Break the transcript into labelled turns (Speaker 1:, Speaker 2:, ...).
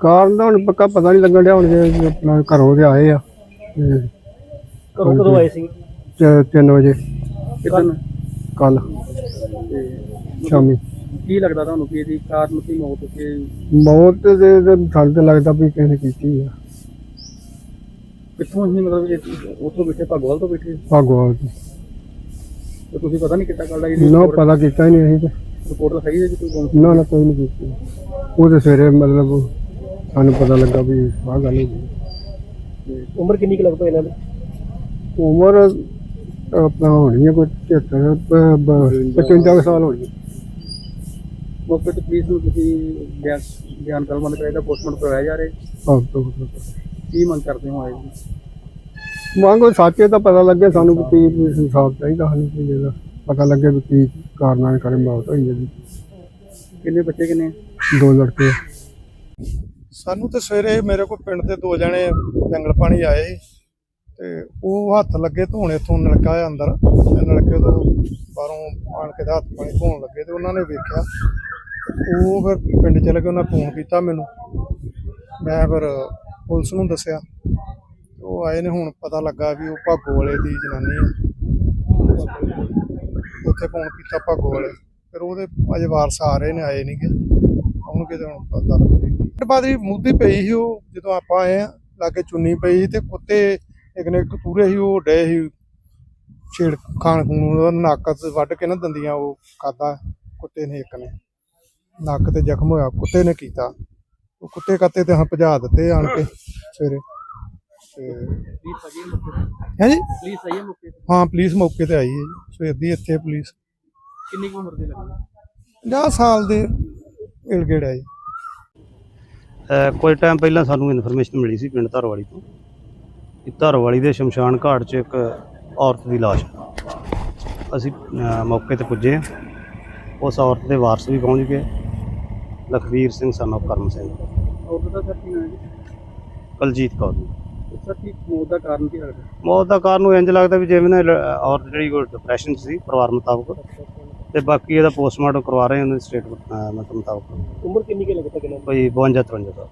Speaker 1: ਕਾਰਨ ਦਾ ਹੁਣ ਪੱਕਾ ਪਤਾ ਨਹੀਂ ਲੱਗਣ ਡਿਆ ਹੁਣ ਜੇ ਆਪਣਾ ਘਰੋਂ ਦੇ ਆਏ ਆ। ਤੇ
Speaker 2: ਕਦੋਂ ਕਦੋਂ ਆਏ ਸੀ?
Speaker 1: 3 ਵਜੇ।
Speaker 2: ਕਿਦਨ
Speaker 1: ਕੱਲ ਸ਼ਾਮੀ।
Speaker 2: ਕੀ ਲੱਗਦਾ ਤੁਹਾਨੂੰ ਕਿ ਇਹਦੀ ਕਾਰਨ ਕੀ ਮੌਤ ਕਿ
Speaker 1: ਮੌਤ ਦੇ ਦੇ ਸਾਨੂੰ ਤਾਂ ਲੱਗਦਾ ਵੀ ਕਿਸੇ ਨੇ ਕੀਤੀ ਆ।
Speaker 2: ਕਿੱਥੋਂ ਹੀ ਮਤਲਬ ਇਹ? ਉੱਥੋਂ ਬੈਠੇ ਭਗਵਾਲ ਤੋਂ ਬੈਠੇ?
Speaker 1: ਭਗਵਾਨ ਦੀ
Speaker 2: ਤੇ ਤੁਸੀਂ ਪਤਾ ਨਹੀਂ ਕਿੱਦਾਂ ਗੱਲ ਇਹਦੀ
Speaker 1: ਨਾ ਪਤਾ ਕੀਤਾ ਹੀ ਨਹੀਂ ਅਸੀਂ
Speaker 2: ਰਿਪੋਰਟ ਤਾਂ ਸਹੀ ਹੈ ਜੀ ਕੋਈ ਕੌਣ
Speaker 1: ਤਾਂ ਨਾ ਨਾ ਕੋਈ ਨਹੀਂ ਕੀਤੀ। ਉਹ ਤੇ ਸਵੇਰੇ ਮਤਲਬ ਸਾਨੂੰ ਪਤਾ ਲੱਗਾ ਵੀ ਆਹ ਗੱਲ ਹੋ ਗਈ।
Speaker 2: ਉਮਰ ਕਿੰਨੀ ਕੁ ਲੱਗ ਪਈ ਇਹਨਾਂ ਦੀ?
Speaker 1: ਉਮਰ ਆਪਣਾ ਹੋਣੀ ਹੈ ਕੋਈ 73 55 ਸਾਲ ਹੋਣੀ
Speaker 2: ਮੌਕੇ ਤੇ ਪੁਲਿਸ ਨੂੰ ਤੁਸੀਂ ਬਿਆਨ ਬਿਆਨ ਕਲਮਨ ਕਰਾਇਆ ਪੋਸਟਮਾਰਟਮ ਕਰਵਾਇਆ ਜਾ ਰਿਹਾ
Speaker 1: ਆਹ ਤੋਂ
Speaker 2: ਕੀ ਮੰਗ ਕਰਦੇ ਹੋ ਆਏ ਜੀ?
Speaker 1: ਮੰਗੋ ਸਾਚੇ ਤਾਂ ਪਤਾ ਲੱਗੇ ਸਾਨੂੰ ਵੀ ਕੀ ਇਨਸਾਫ ਚਾਹੀਦਾ ਸਾਨੂੰ ਵੀ ਇਹਦਾ ਪਤਾ ਲੱਗੇ ਵੀ ਕੀ ਕਾਰਨਾਂ ਨੇ ਕਰੇ ਮੌਤ ਹੋਈ ਇਹਦੀ
Speaker 2: ਕਿੰਨੇ ਬੱਚੇ ਕਿੰਨੇ?
Speaker 1: ਦੋ ਲੜਕੇ।
Speaker 3: ਸਾਨੂੰ ਤੇ ਸਵੇਰੇ ਮੇਰੇ ਕੋਲ ਪਿੰਡ ਦੇ ਦੋ ਜਣੇ ਜੰਗਲ ਪਾਣੀ ਆਏ ਸੀ ਤੇ ਉਹ ਹੱਥ ਲੱਗੇ ਧੋਣ ਇੱਥੋਂ ਨਲਕਾ ਆ ਅੰਦਰ, ਤੇ ਨਲਕੇ ਤੋਂ ਬਾਹਰੋਂ ਆਣ ਕੇ ਤੇ ਹੱਥ ਪਾਣੀ ਧੋਣ ਲੱਗੇ ਤੇ ਉਹਨਾਂ ਨੇ ਵੇਖਿਆ। ਉਹ ਫਿਰ ਪਿੰਡ ਚਲੇ ਗਏ, ਉਹਨਾਂ ਫੋਨ ਕੀਤਾ ਮੈਨੂੰ। ਮੈਂ ਫਿਰ ਪੁਲਿਸ ਨੂੰ ਦੱਸਿਆ। ਉਹ ਆਏ ਨੇ, ਹੁਣ ਪਤਾ ਲੱਗਾ ਵੀ ਉਹ ਭਾਗੋ ਵਾਲੇ ਦੀ ਜਨਾਨੀ ਹੈ ਉੱਥੇ ਫੋਨ ਕੀਤਾ ਭਾਗੋ ਵਾਲੇ। ਫਿਰ ਉਹਦੇ ਅਜੇ ਵਾਰਸ ਆ ਰਹੇ ਨੇ, ਆਏ ਨਹੀਂਗੇ ਆਉਣਗੇ ਤੇ ਹੁਣ ਪਤਾ ਲੱਗੇਗਾ ਬਾਅਦ ਹੀ ਮੁੱਦੀ ਪਈ ਸੀ ਉਹ ਜਦੋਂ ਆਪਾਂ ਆਏ ਆ ਲਾਗੇ ਚੁੰਨੀ ਪਈ ਸੀ ਤੇ ਕੁੱਤੇ ਇੱਕ ਨੇ ਕਤੂਰੇ ਸੀ ਉਹ ਡੇ ਸੀ। ਛੇੜ ਖਾਣ ਖੂਨ ਉਹਦਾ ਨੱਕ ਤੇ ਵੱਢ ਕੇ ਨਾ ਦੰਦੀਆਂ ਉਹ ਖਾਦਾ ਕੁੱਤੇ ਨੇ ਇੱਕ ਨੇ। ਨੱਕ ਤੇ ਜ਼ਖਮ ਹੋਇਆ ਕੁੱਤੇ ਨੇ ਕੀਤਾ। ਉਹ ਕੁੱਤੇ ਕੱਤੇ ਤੇ ਹਾਂ ਭਜਾ ਦਿੱਤੇ ਆਣ ਕੇ ਸਵੇਰੇ।
Speaker 2: ਹੈ ਮੌਕੇ ਤੇ?
Speaker 3: ਹੈ ਜੀ?
Speaker 2: ਪੁਲਿਸ ਆਈ ਹੈ ਮੌਕੇ ਤੇ?
Speaker 3: ਹਾਂ ਪੁਲਿਸ ਮੌਕੇ ਤੇ ਆਈ ਹੈ ਜੀ। ਸਵੇਰ ਦੀ ਇੱਥੇ ਪੁਲਿਸ।
Speaker 2: ਕਿੰਨੀ ਕੁ ਉਮਰ ਦੇ ਲੱਗੇ
Speaker 3: 50 ਸਾਲ ਦੇ ਇਲਗੇੜ ਹੈ ਜੀ
Speaker 4: ਅ, ਕੁਝ ਟਾਈਮ ਪਹਿਲਾਂ ਸਾਨੂੰ ਇਨਫੋਰਮੇਸ਼ਨ ਮਿਲੀ ਸੀ ਪਿੰਡ ਧਰਵਾਲੀ ਤੋਂ ਕਿ ਧਰਵਾਲੀ ਦੇ ਸ਼ਮਸ਼ਾਨ ਘਾਟ 'ਚ ਇੱਕ ਔਰਤ ਦੀ ਲਾਸ਼ ਹੈ। ਅਸੀਂ ਮੌਕੇ ਤੇ ਪੁੱਜੇ ਹਾਂ। ਉਸ ਔਰਤ ਦੇ ਵਾਰਸ ਵੀ ਪਹੁੰਚ ਗਏ ਲਖਵੀਰ ਸਿੰਘ son of ਕਰਮ ਸਿੰਘ
Speaker 2: ਔਰਤ ਦਾ ਸਰ ਕੀ ਨਾਮ ਹੈ ਜੀ
Speaker 4: ਕਲਜੀਤ ਕੌਰ ਜੀ।
Speaker 2: ਤੇ ਸਰ ਕੀ ਮੌਤ ਦਾ ਕਾਰਨ ਕੀ ਲੱਗਦਾ
Speaker 4: ਮੌਤ ਦਾ ਕਾਰਨ ਉਹ ਇੰਜ ਲੱਗਦਾ ਵੀ ਜਿਵੇਂ ਨਾ ਲ- ਔਰਤ ਜਿਹੜੀ ਕੋਈ ਡਿਪਰੈਸ਼ਨ 'ਚ ਸੀ ਪਰਿਵਾਰ ਮੁਤਾਬਕ ਤੇ ਬਾਕੀ ਇਹਦਾ ਪੋਸਟਮਾਰਟਮ ਕਰਵਾ ਰਹੇ ਹਾਂ ਉਹਨਾਂ ਦੇ ਸਟੇਟਮੈਂਟ ਮੁਤਾਬਕ
Speaker 2: ਉਮਰ ਕਿੰਨੀ ਕੁ ਲੱਗਦਾ ਕਿੰਨਾ
Speaker 4: ਕੋਈ 52 53 ਦਾ